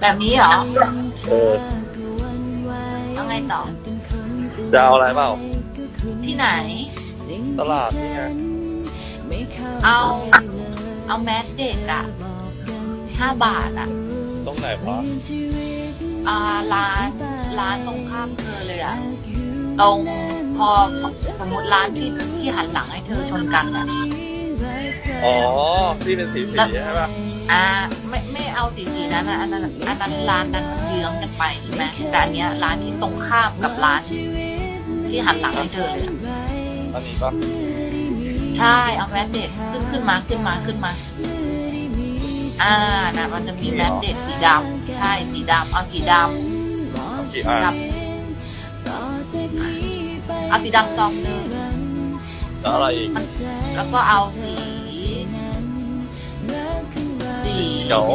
แบบนี้เหรอเออเอาไงต่อ จะเอาอะไรเปล่า ที่ไหน ตลาดนี่ไงเอา เอาแมสเด็กอะห้าบาทอะตรงไหนวะอ่าร้าน ร้านตรงข้ามเธอเลยอะตรงพอสมมติร้านที่ที่หันหลังให้เธอชนกันอะ อ๋อที่เป็นสีสีใช่ปะอ่าไม่ไม่เอาสีสีนั้นอะอันนั้นอันนั้นร้านนั้นมันเยื้องกันไปใช่ไหมแต่อันเนี้ยร้านที่ตรงข้ามกับร้าน ที่หันหลังให้เธอเลยอะอันนี้ปะใช่เอาแมสเด็กขึ้นขึ้นมาขึ้นมาขึ้นมาอ่านะมันจะมีแมสเด็กสีดำใช่สีดำเอาสีดำเอากี่อันกับเอาสีดำซองหนึ่ง แล้วอะไรอีกแล้วก็เอาสี สี เดี๋ยว